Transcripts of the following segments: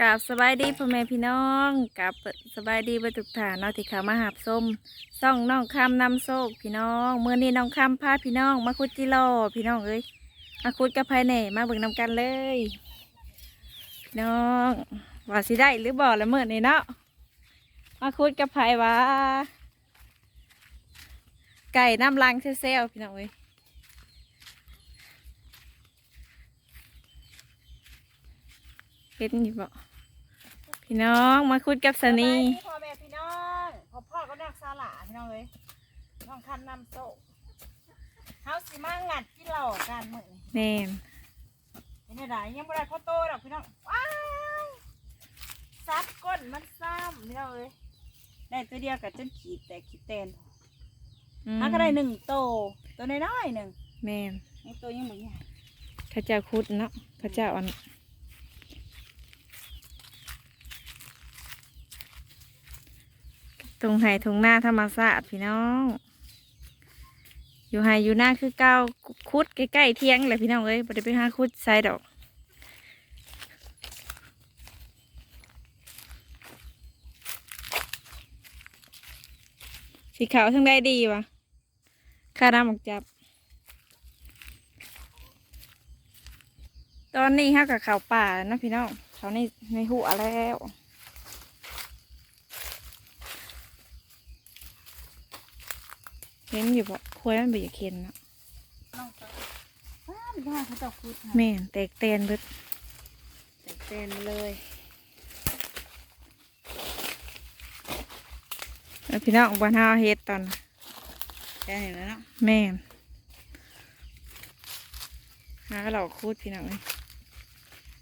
กับสบายดีพ่อแม่พี่น้องกับสบายดีเบรรทุกฐานเนาะที่เขามาหับส้มซ่องน้องคำนำโซกพี่น้องเมื่อนี้น้องคำพาพี่น้องมาคุดจิโร่พี่น้องเอ้ยมาคุดกับภายในมาเบิ่งนำกันเลยพี่น้องว่าสิได้หรือบ่ละเมื่อนี้เนาะมาคุดกับภายวะไก่น้ำลังเซลๆพี่น้องเอ้ย เห็นอยู่บ่พี่น้องมาคุดกับสนีสบายดีพ่อแม่พี่น้องพ่อพ่อก็นักซาหลาพี่น้องเลยน้องคันนำโซ่เฮาสิมางัดกินเหล้ากันมื้อนี้แน่นเป็นได้ยังบ่ได้ข้าวโตดอกพี่น้องว้ายซับก้นมันซ้ำพี่น้องเอ้ยได้ตัวเดียวกับจนขีดแต่ขีดแตนอืมหาก็ได้หนึ่งโตตัวน้อยๆหนึ่งแม่นนี่ตัวยังบ่ใหญ่เข้าเจ้าคุดเนาะเข้าเจ้าอัน ตรงไห้ตรงหน้าธรรมศาสตร์พี่น้อง อยู่ไห้อยู่หน้าคือเก้าคุดใกล้ๆเที่ยงเลยพี่น้องเอ้ยได้ไปหาคุดใส่ดอกสีขาวทั้งได้ดีวะค่าน้ำหมกจับ ตอนนี้ฮะกับเขาวป่านะพี่น้องเขาในในหัวแล้ว เห็นอยู่บ่ควายมันไปอย่าเค็นเนาะน้องตัวว้าวพี่น้องเขาเจะคุดนะแม่นแตกเตนเบิดแต่เต้นเลยแล้วพี่น้องบ้านเฮาเฮ็ดตอนน่ะแค่เห็นแล้วเนาะแม่นหาเราคูดพี่น้องเลย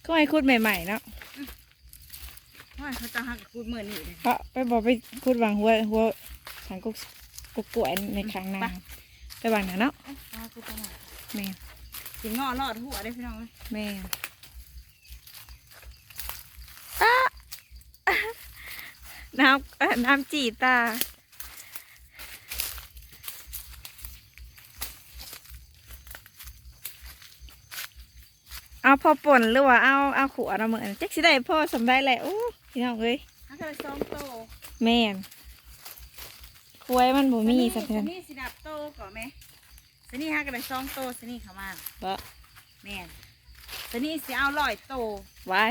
ก็ให้คูดใหม่ๆเนาะว่าเขาจะหักคุดมือนี่เลยเพราะไปบอกไปคูดวางหัวหัวทางกุก กุกกล้วยในครั้งหน้าไปวางนะเนาะเอ้ยเอาคือตัวไหนแม่นสิงอรอดหัวได้พี่น้องเลยแม่นอ้าน้ำเอ่อน้ำจีตาเอาพอป่นหรือว่าเอาเอาขวดเอาเหมือนจักสิได้พ่อสำได้แหละโอ้พี่น้องเอ้ยถ้าเคยซ้อมโตแม่น ควายมันบ่มีสักสเทื่อนี่สิดับโตก่อนไหมสนี่ฮะก็เลยซ้อมโตสนี่เข้ามาบ่แม่นสนี่สิเอาลอยโตไว้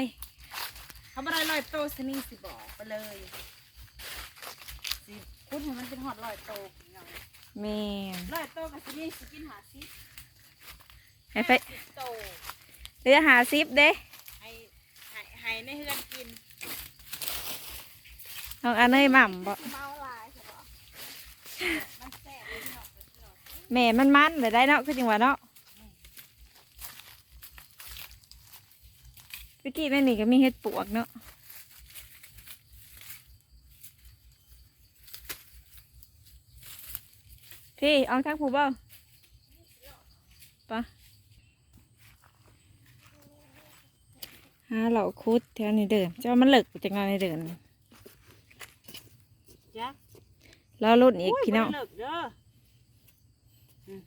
เขาบ่ได้ลอยโตสนี่สิบอกไปเลยสิคุณเห็นมันเป็นหอดลอยโตพี่น้องแม่นลอยโตกับสนี่สิกินหาซิให้ไปสิบโตเรือหาซิปเด้ให้ให้ให้ในเฮือนกินน้องอันเนยหม่ำบ่ แม่มันมันเลยได้เนาะคือจังหวะเนาะเมื่อกี้ในนี่ก็มีเห็ดปวกเนาะพี่เอาทักผูบ่ปะหาเหล่าคุดแถวนี้เดินเจ้ามันเหลิกจากงานในเดินจ๊ะ แล้วรุ่นอีกโยพี่น้องบ่ได้เลิกเด้ออืม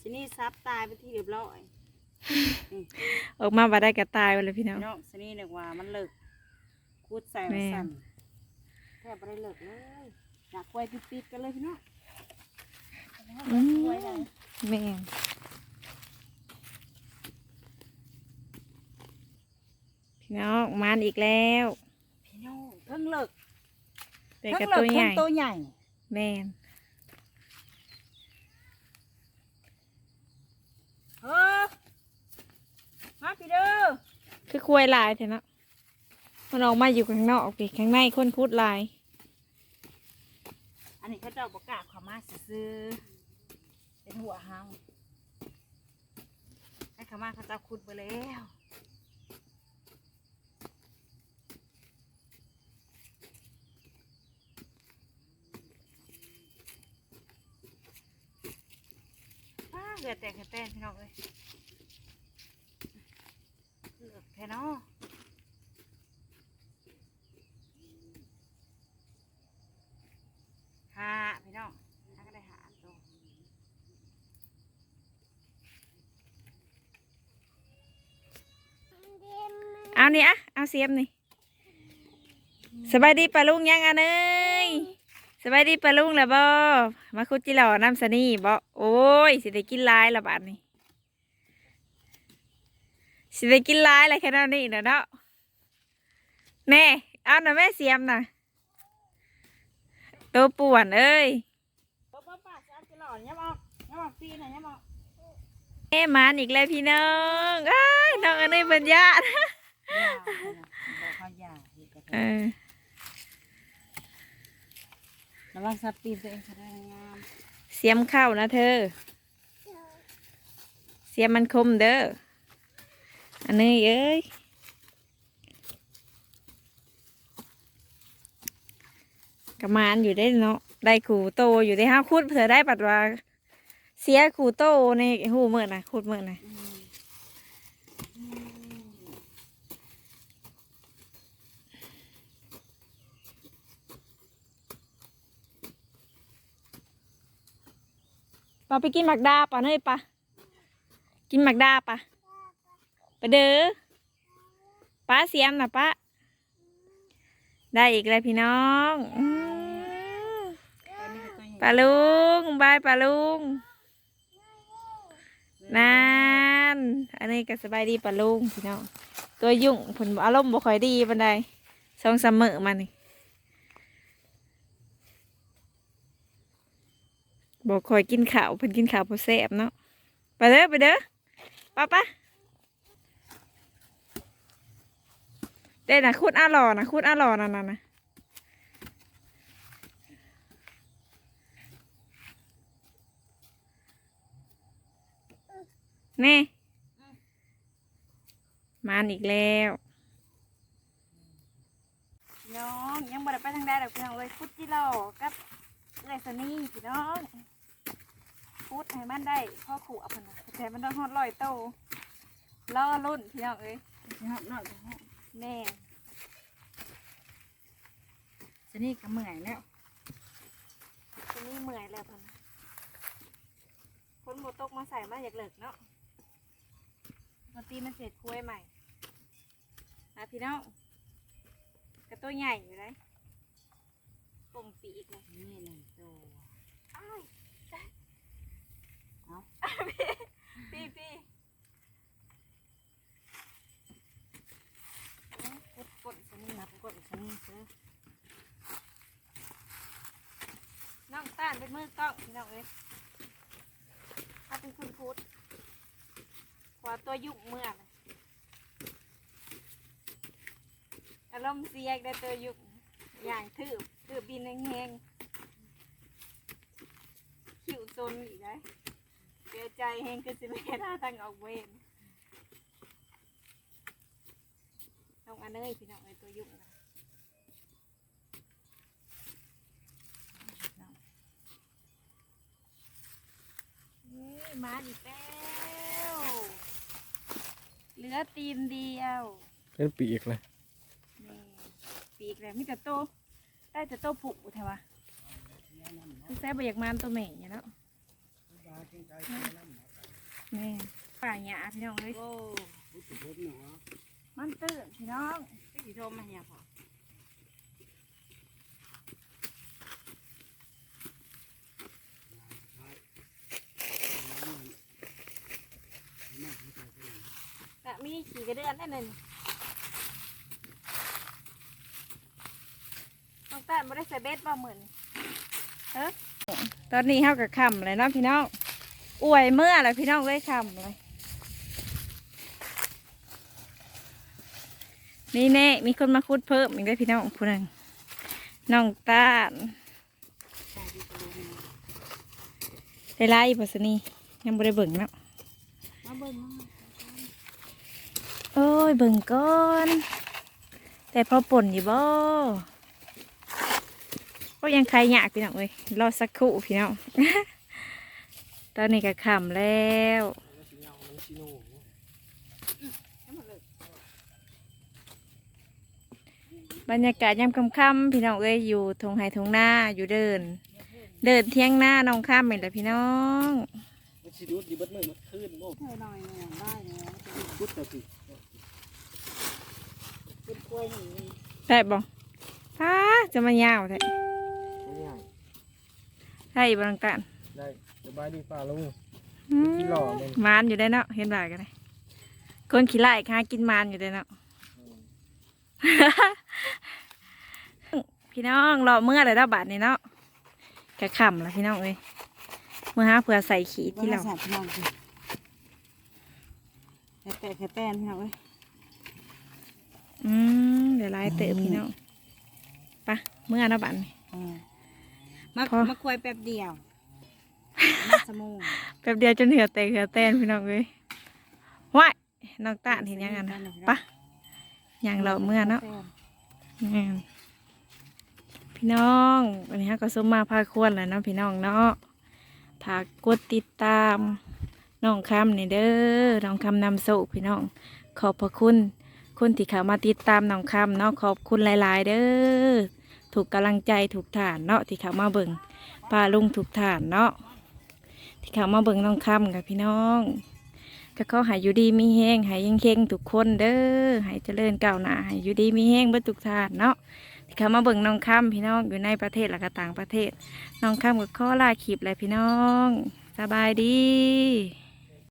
สินี่ซับตายไปที่เรียบร้อยออกมาบ่ได้กระตายไปเลยพี่น้องพี่น้องสินี่นึกว่ามันเลิกคูดใส่แม่มาสั่นแทบไม่ได้เลิกเลยอยากกล้วยปิดๆกันเลยพี่น้องอืมกล้วยได้แม่นพี่น้องมันอีกแล้ว พี่น้องเพิ่งเลิก แต่เพิ่กระงเลิตักวใหเพิ่ญ่งตัวใหญ่ แม่นเออมาพี่เด้อคือควยลายเถอะเนาะมันออกมาอยู่ข้างนอกพี่ข้างในคนคุดลาย อันนี้เขาเจ้าบอกกล้าเขอมาซื้อๆเป็นหัวเฮาให้เขามาเขาเจ้าคุดไปแล้วอ้า เหลือแต่แค่แต้นพี่น้องเลยเหลือแค่นาะหาพี่น้องหาก็ได้หาตัวเอาเนี่อะเอาเสียมนี่สบายดีปะลุงยังอันเอ้ย สบายดีปะลุงแล้วบ่มาคุดจิหล่อน้ำสนี่บ่โอ้ยสิได้กินหลายละบาดนี่สิได้กินหลายอะไรแค่นั้นนี่นะเนาะแน่เอาหน่ะแม่เสียมน่ะตัวป่วนเอ้ยป้าป้าป้าจะเอาจะหล่อเนี่ยมาเนี่ยมาปีน่ะเนี่ยมาเอ้มานอีกแล้วพี่น้องอ้ายน้องอันนี้เป็นญาติอย่าบอกเขาอย่าเฮ็ดกับเออ ระวังสับตีนตัวเองจะได้งามเสียมเข้านะเธอ เสียมมันคมเด้อ อันนี้เอ้ยกระมานอยู่ได้เนาะ ได้ขู่โตอยู่ได้ห้าคุดเผื่อได้ปัดว่า เสียขู่โตในหูเมื่อนะคุดเมื่อนะ อืมอืม ปาไปกินหมักดาปะเนยปะกินหมักดาปะไปเด้อป้าเสียมนะป้าได้อีกแล้วพี่น้องปลาลุงบายปลาลุงนานอันนี้ก็สบายดีปลาลุงพี่น้องตัวยุ่งผลอารมณ์บ่ค่อยดีปานใดสองสามมือมานี่ บ่ค่อยกินข้าวเพิ่นกินข้าวบ่แซ่บเนาะไปเด้อไปเด้อป้าป้าเด้น่ะคุดอาหล่อนะคุดอาหล่อนั่นนะนะแน่มานอีกแล้วน้องยังบ่ได้ไปทางใดดอกพี่น้องเลยฟุตจิโร่กับเอื้อยสนี่พี่น้อง ฟุตให้มันได้พ่อขู่เอาเพิ่นน่ะแต่มันต้องฮอดร้อยโตล่อรุ่นพี่น้องเอ้ยฮอดน้อยแม่สนี่ก็เมื่อยแล้วสนี่เมื่อยแล้วเพิ่นน่ะคนบ่ตกมาใส่มาอยากเลิกเนาะมาตีมันเสร็จคุยใหม่นะพี่น้องกระตัวใหญ่อยู่เลยปงปีกเลยนี่หนึ่งตัว อ้ายเอาพี่พี่กดกดสนี่นับกดสนี่ซื้อน้องต้านเป็นมือกล้องพี่น้องเอ้ยถ้าเป็นคุณพูดขวาตัวยุ่งเมื่อนะอารมณ์เสียกได้ตัวยุกอย่างถือถือบินแหงๆขิวซนอีกได้ เสียใจแห้งคือสิเมท่าทางออกเวนน้องอันเนยพี่น้องไอ้ตัวยุกนะนี่มาอีกแล้วเหลือตีนเดียวเป็นปีกเลยนี่ปีกเลยมีแต่โตได้แต่โตผูกแถวะคือแซ่บอยากมานตัวแม่เนี่ยเนาะ แม่ป่าหยาพี่น้องเลยมันตื่นพี่น้องสีโทมมาเนี่ยพอแต่มีขี่กระเดือนได้หนึ่งน้องแต้มไม่ได้ใส่เบ็ดบ่เหมือนตอนนี้เฮากับคำเลยเนาะพี่น้อง อวยเมื่อไรพี่น้องเลยคำเลยนี่แน่มีคนมาคุดเพิ่มอีกได้พี่น้องผู้หนึงน้องต้านได้ไล่ปัสนียังบ่ได้เบิ่งเนาะโอ้ยเบิ่งก่อน แต่พอป่นอยู่บ่ก็ยังใครอยากพี่น้องเอ้ยรอสักครู่พี่น้อง ตอนนี้ก็ค่ำแล้วบรรยากาศยามค่ำๆพี่น้องเอ้ยอยู่ทงไฮทงหน้าอยู่เดิน เดินเที่ยงหน้าน้องข้ามเหมือนพี่น้องมันสิดูดดีเบิดมือมันขึ้นโม่เธอหน่อยหน่อยได้เนี่ยพุดแต่ปีเวกล้วยหนึ่งได้บ่ป้าจะมายาวแท้ง่ายได้บ่น้องตาลๆได้ สบายดีป่าลุงอืมที่หล่อมันมานอยู่ได้เนาะเห็นบ่ากันเลยคนขี้ไล่ค้ากินมานอยู่ได้เนาะพี่น้องรอเมื่อไรแล้วบาทนี่เนาะกะขำละพี่น้องเอ้ยเมื่อหาเผื่อใส่ขีดที่เราสัตว์น้องสิแค่แต่แค่แต่พี่น้องเอ้ยอืมเดี๋ยวไล่เตะพี่น้องไปะเมื่อนะบัตรมาพอมาคุยแป๊บเดียวมา สมูแป๊บเดียวจนเหือเตะเหือแตนพี่น้องเอ้ยว้ายน้องตาเห็นยังไงนะไปะยังเราเมื่อเนาะแม่นพี่น้องวันนี้ฮะก็สมมาพาควรแล้วเนาะพี่น้องเนาะฝากกดติดตามน้องคำนี่เด้อน้องคำนำโศกพี่น้อง ขอบพระคุณคนที่เข้ามาติดตามน้องคำเนาะขอบคุณหลาย ๆ เด้อถูกกำลังใจถูกฐานเนาะที่เข้ามาเบิ่งป้าลุงถูกฐานเนาะ ที่เขามาเบิ่งน้องคำกับพี่น้องก็เขาหายอยู่ดีมีแห้งหายยังเฮงทุกคนเด้อหายเจริญก้าวหน้าหายอยู่ดีมีแห้งเบิดทุกฐานเนาะที่เขามาเบิ่งน้องคำพี่น้องอยู่ในประเทศและก็ต่างประเทศน้องคำกับข้อลาคลิปเลยพี่น้อง สบายดี